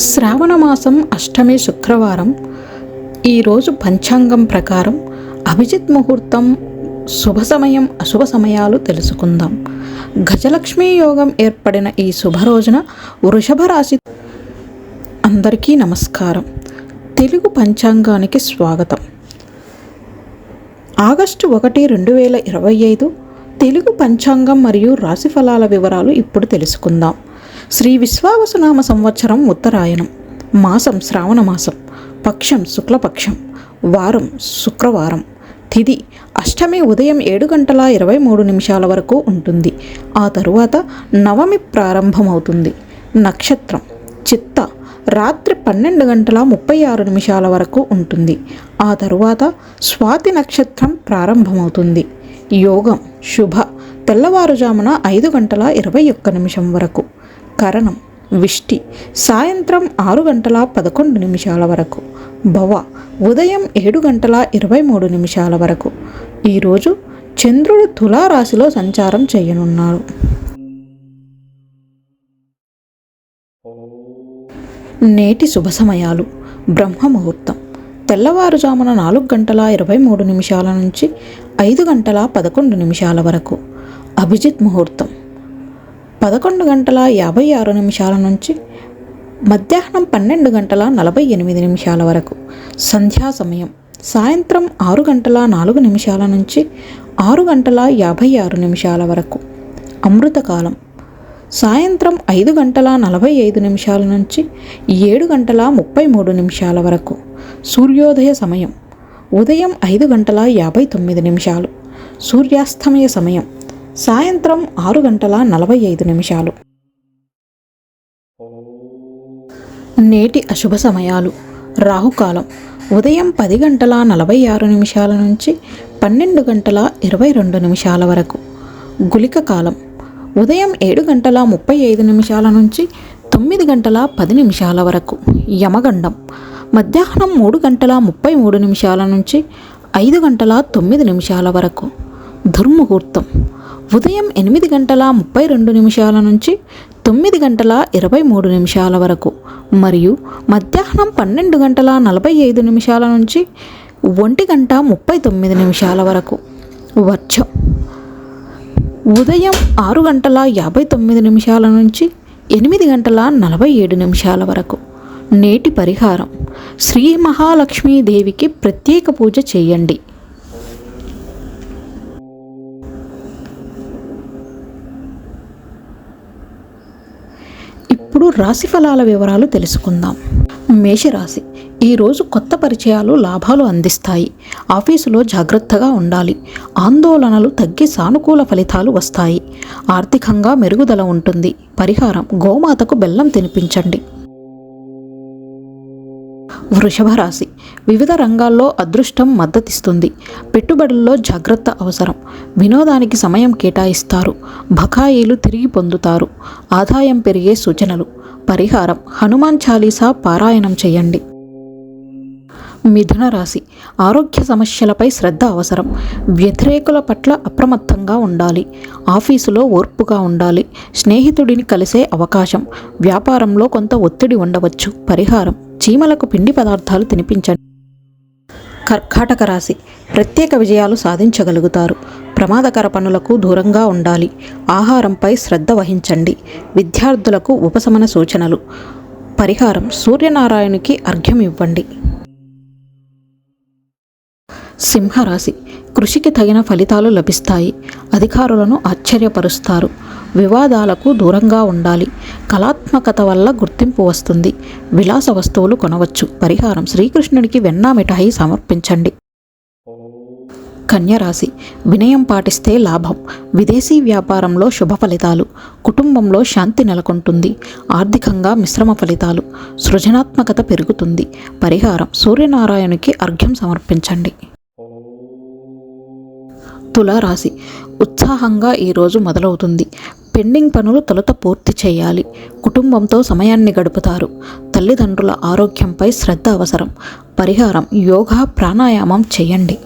శ్రావణ మాసం అష్టమి శుక్రవారం. ఈరోజు పంచాంగం ప్రకారం అభిజిత్ ముహూర్తం శుభ సమయం అశుభ సమయాలు తెలుసుకుందాం. గజలక్ష్మి యోగం ఏర్పడిన ఈ శుభ రోజున వృషభ రాశి అందరికీ నమస్కారం. తెలుగు పంచాంగానికి స్వాగతం. ఆగస్టు ఒకటి రెండు వేల ఇరవై ఐదు తెలుగు పంచాంగం మరియు రాశి ఫలాల వివరాలు ఇప్పుడు తెలుసుకుందాం. శ్రీ విశ్వావసునామ సంవత్సరం ఉత్తరాయణం. మాసం శ్రావణ మాసం. పక్షం శుక్లపక్షం. వారం శుక్రవారం. తిది అష్టమి ఉదయం ఏడు గంటల ఇరవై మూడు నిమిషాల వరకు ఉంటుంది. ఆ తరువాత నవమి ప్రారంభమవుతుంది. నక్షత్రం. చిత్త. రాత్రి పన్నెండు గంటల ముప్పై ఆరు నిమిషాల వరకు ఉంటుంది. ఆ తరువాత స్వాతి నక్షత్రం ప్రారంభమవుతుంది. యోగం. శుభ. తెల్లవారుజామున ఐదు గంటల ఇరవై ఒక్క నిమిషం వరకు. కరణం విష్టి సాయంత్రం ఆరు గంటల పదకొండు నిమిషాల వరకు భవ ఉదయం ఏడు గంటల ఇరవై మూడు నిమిషాల వరకు. ఈరోజు చంద్రుడు తులారాశిలో సంచారం చేయనున్నాడు. నేటి శుభ సమయాలు. బ్రహ్మ ముహూర్తం. తెల్లవారుజామున నాలుగు గంటల ఇరవై మూడు నిమిషాల నుంచి ఐదు గంటల పదకొండు నిమిషాల వరకు. అభిజిత్ ముహూర్తం. పదకొండు గంటల యాభై ఆరు నిమిషాల నుంచి మధ్యాహ్నం పన్నెండు గంటల నలభై ఎనిమిది నిమిషాల వరకు. సంధ్యా సమయం. సాయంత్రం ఆరు గంటల నాలుగు నిమిషాల నుంచి ఆరు గంటల యాభై ఆరు నిమిషాల వరకు. అమృతకాలం సాయంత్రం ఐదు గంటల నలభై ఐదు నిమిషాల నుంచి ఏడు గంటల ముప్పై మూడు నిమిషాల వరకు. సూర్యోదయ సమయం. ఉదయం ఐదు గంటల యాభై తొమ్మిది నిమిషాలు. సూర్యాస్తమయ సమయం. సాయంత్రం ఆరు గంటల నలభై ఐదు నిమిషాలు. నేటి అశుభ సమయాలు. రాహుకాలం. ఉదయం పది గంటల నలభై ఆరు నిమిషాల నుంచి పన్నెండు గంటల ఇరవై రెండు నిమిషాల వరకు. గులిక కాలం. ఉదయం ఏడు గంటల ముప్పై ఐదు నిమిషాల నుంచి తొమ్మిది గంటల పది నిమిషాల వరకు. యమగండం. మధ్యాహ్నం మూడు గంటల ముప్పై మూడు నిమిషాల నుంచి ఐదు గంటల తొమ్మిది నిమిషాల వరకు. దుర్ముహూర్తం ఉదయం ఎనిమిది గంటల ముప్పై రెండు నిమిషాల నుంచి తొమ్మిది గంటల ఇరవై మూడు నిమిషాల వరకు మరియు మధ్యాహ్నం పన్నెండు గంటల నలభై ఐదు నిమిషాల నుంచి ఒంటి గంట ముప్పై తొమ్మిది నిమిషాల వరకు. వర్షం. ఉదయం ఆరు గంటల యాభై తొమ్మిది నిమిషాల నుంచి ఎనిమిది గంటల నలభై ఏడు నిమిషాల వరకు. నేటి పరిహారం. శ్రీ మహాలక్ష్మీదేవికి ప్రత్యేక పూజ చేయండి. ఇప్పుడు రాశి ఫలాల వివరాలు తెలుసుకుందాం. మేషరాశి. ఈరోజు కొత్త పరిచయాలు లాభాలు అందిస్తాయి. ఆఫీసులో జాగ్రత్తగా ఉండాలి. ఆందోళనలు తగ్గి సానుకూల ఫలితాలు వస్తాయి. ఆర్థికంగా మెరుగుదల ఉంటుంది. పరిహారం. గోమాతకు బెల్లం తినిపించండి. వృషభ రాశి వివిధ రంగాల్లో అదృష్టం మద్దతిస్తుంది. పెట్టుబడుల్లో జాగ్రత్త అవసరం. వినోదానికి సమయం కేటాయిస్తారు. బకాయిలు తిరిగి పొందుతారు. ఆదాయం పెరిగే సూచనలు. పరిహారం. హనుమాన్ చాలీసా పారాయణం చేయండి. మిథున రాశి. ఆరోగ్య సమస్యలపై శ్రద్ధ అవసరం. వ్యతిరేకుల పట్ల అప్రమత్తంగా ఉండాలి. ఆఫీసులో ఓర్పుగా ఉండాలి. స్నేహితుడిని కలిసే అవకాశం. వ్యాపారంలో కొంత ఒత్తిడి ఉండవచ్చు. పరిహారం. చీమలకు పిండి పదార్థాలు తినిపించండి కర్కాటక రాశి. ప్రత్యేక విజయాలు సాధించగలుగుతారు. ప్రమాదకర పనులకు దూరంగా ఉండాలి. ఆహారంపై శ్రద్ధ వహించండి. విద్యార్థులకు ఉపశమన సూచనలు. పరిహారం. సూర్యనారాయణునికి అర్ఘ్యం ఇవ్వండి సింహరాశి. కృషికి తగిన ఫలితాలు లభిస్తాయి. అధికారులను ఆశ్చర్యపరుస్తారు. వివాదాలకు దూరంగా ఉండాలి. కళాత్మకత వల్ల గుర్తింపు వస్తుంది. విలాస వస్తువులు కొనవచ్చు. పరిహారం శ్రీకృష్ణుడికి వెన్నా మిఠాయి సమర్పించండి. కన్యరాశి. వినయం పాటిస్తే లాభం. విదేశీ వ్యాపారంలో శుభ ఫలితాలు. కుటుంబంలో శాంతి నెలకొంటుంది. ఆర్థికంగా మిశ్రమ ఫలితాలు. సృజనాత్మకత పెరుగుతుంది. పరిహారం సూర్యనారాయణునికి అర్ఘ్యం సమర్పించండి. తులారాశి ఉత్సాహంగా ఈరోజు మొదలవుతుంది. పెండింగ్ పనులు తొలుత పూర్తి చేయాలి. కుటుంబంతో సమయాన్ని గడుపుతారు. తల్లిదండ్రుల ఆరోగ్యంపై శ్రద్ధ అవసరం. పరిహారం యోగా ప్రాణాయామం చేయండి.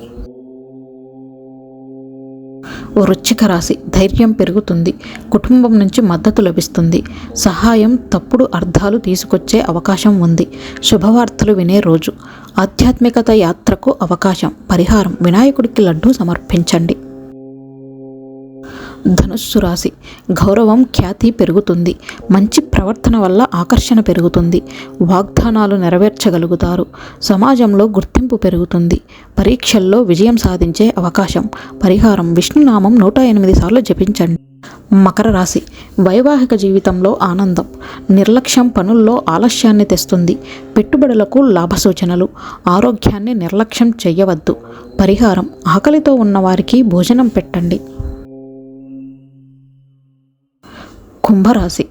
వృచ్చిక రాశి. ధైర్యం పెరుగుతుంది. కుటుంబం నుంచి మద్దతు లభిస్తుంది. సహాయం తప్పుడు అర్థాలు తీసుకొచ్చే అవకాశం ఉంది. శుభవార్తలు వినే రోజు. ఆధ్యాత్మికత యాత్రకు అవకాశం. పరిహారం వినాయకుడికి లడ్డూ సమర్పించండి. ధనుస్సు రాశి. గౌరవం ఖ్యాతి పెరుగుతుంది. మంచి ప్రవర్తన వల్ల ఆకర్షణ పెరుగుతుంది. వాగ్దానాలు నెరవేర్చగలుగుతారు. సమాజంలో గుర్తింపు పెరుగుతుంది. పరీక్షల్లో విజయం సాధించే అవకాశం. పరిహారం విష్ణునామం నూట ఎనిమిది సార్లు జపించండి. మకర రాశి. వైవాహిక జీవితంలో ఆనందం. నిర్లక్ష్యం పనుల్లో ఆలస్యాన్ని తెస్తుంది. పెట్టుబడులకు లాభ సూచనలు ఆరోగ్యాన్ని నిర్లక్ష్యం చేయవద్దు. పరిహారం. ఆకలితో ఉన్నవారికి భోజనం పెట్టండి. కుంభరాశి.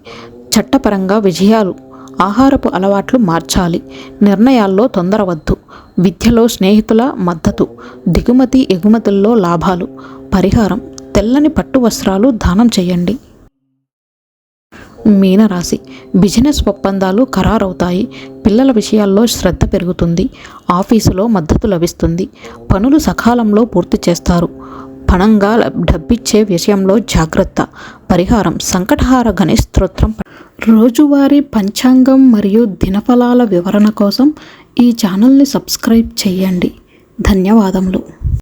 చట్టపరంగా విజయాలు ఆహారపు అలవాట్లు మార్చాలి. నిర్ణయాల్లో తొందరవద్దు. విద్యలో స్నేహితుల మద్దతు దిగుమతి ఎగుమతుల్లో లాభాలు. పరిహారం తెల్లని పట్టు వస్త్రాలు దానం చేయండి. మీనరాశి. బిజినెస్ ఒప్పందాలు ఖరారవుతాయి. పిల్లల విషయాల్లో శ్రద్ధ పెరుగుతుంది. ఆఫీసులో మద్దతు లభిస్తుంది. పనులు సకాలంలో పూర్తి చేస్తారు. పణంగా డబ్బిచ్చే విషయంలో జాగ్రత్త. పరిహారం సంకటహార గణేష్ స్తోత్రం. రోజువారీ పంచాంగం మరియు దినఫలాల వివరణ కోసం ఈ ఛానల్ని సబ్స్క్రైబ్ చేయండి. ధన్యవాదములు.